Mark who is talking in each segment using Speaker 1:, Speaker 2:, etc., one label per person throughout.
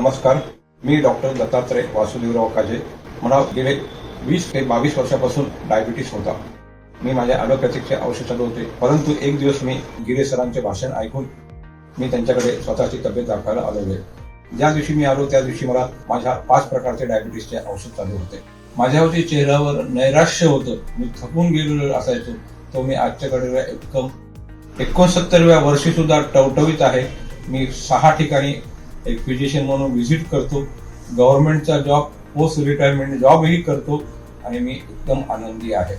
Speaker 1: नमस्कार मी डॉक्टर दत्तात्रय वासुदेवराव काजे. मला गेले वीस ते बावीस वर्षापासून डायबिटीस होता. मी माझ्या ॲलोपॅथिकचे औषध चालू होते. परंतु एक दिवस मी गिरे सरांचे भाषण ऐकून मी त्यांच्याकडे स्वतःची तब्येत दाखवायला आलो आहे ज्या दिवशी मी आलो त्या दिवशी मला माझ्या पाच प्रकारचे डायबिटीसचे औषध चालू होते. माझ्यावरती चेहऱ्यावर नैराश्य होतं. मी थकून गेलेलो असायचो. तो मी आजच्या एकदम एकोणसत्तरव्या वर्षी सुद्धा टवटवीत आहे. मी सहा ठिकाणी एक फिजिशियन म्हणून व्हिजिट करतो. गव्हर्नमेंटचा जॉब पोस्ट रिटायरमेंट जॉबही करतो. आणि मी एकदम आनंदी आहे.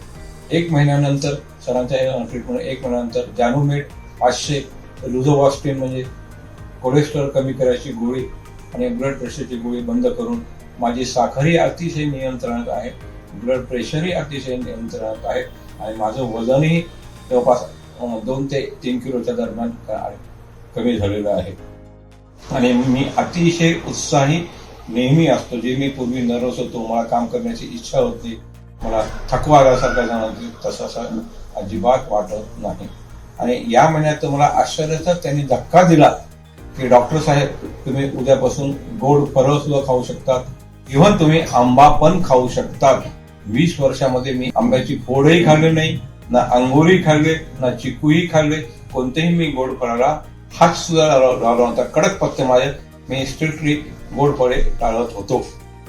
Speaker 1: एक महिन्यानंतर सरांच्या ट्रीटमेंट एक महिन्यानंतर जानुमेट पाचशे लुझोवास्टिन म्हणजे कोलेस्ट्रॉल कमी करायची गोळी आणि ब्लड प्रेशरची गोळी बंद करून माझी साखरही अतिशय नियंत्रणात आहे. ब्लड प्रेशरही अतिशय नियंत्रणात आहे. आणि माझं वजनही जवळपास दोन ते तीन किलोच्या दरम्यान कमी झालेलं आहे. आणि मी अतिशय उत्साही नेहमी असतो. जे मी पूर्वी नर्वस होतो मला काम करण्याची इच्छा होती मला थकवा आल्यासारखा जाणवते तसं असं अजिबात वाटत नाही. आणि या महिन्यात मला आश्चर्याचा त्यांनी धक्का दिला की डॉक्टर साहेब तुम्ही उद्यापासून गोड फळं सुद्धा खाऊ शकतात. इव्हन तुम्ही आंबा पण खाऊ शकतात. वीस वर्षामध्ये मी आंब्याची फोडही खाल्ली नाही ना अंगोरी खाल्ले ना चिकूही खाल्ले. कोणतेही मी गोड फळाला हात सुद्धा लावला होता नव्हता कडक पत्ते माझे मी स्ट्रिक्टली गोडपडे टाळत होतो.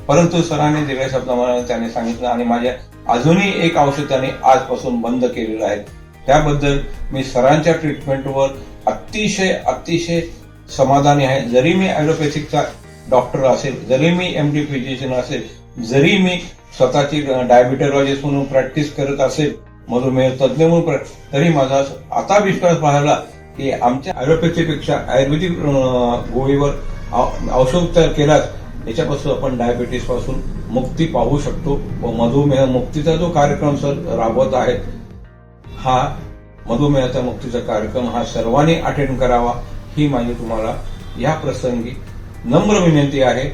Speaker 1: परंतु सरांनी दिलेल्या शब्दामध्ये त्याने सांगितलं आणि माझ्या अजूनही एक औषध त्याने आजपासून बंद केलेलं आहे. त्याबद्दल मी सरांच्या ट्रीटमेंटवर अतिशय अतिशय समाधानी आहे. जरी मी ॲलोपॅथिकचा डॉक्टर असेल जरी मी एम डी फिजिशियन असेल जरी मी स्वतःची डायबिटॉलॉजिस्ट म्हणून प्रॅक्टिस करत असेल मधुमेह तज्ज्ञ म्हणून प्र- तरी माझा आता विश्वास पाहायला की आमच्या ॲलोपॅथीपेक्षा आयुर्वेदिक गोळीवर औषधोपचार केलाच याच्यापासून आपण डायबिटीसपासून मुक्ती पाहू शकतो व मधुमेह मुक्तीचा जो कार्यक्रम सर राबवत आहेत हा मधुमेहाचा मुक्तीचा कार्यक्रम हा सर्वांनी अटेंड करावा ही माझी तुम्हाला या प्रसंगी नम्र विनंती आहे.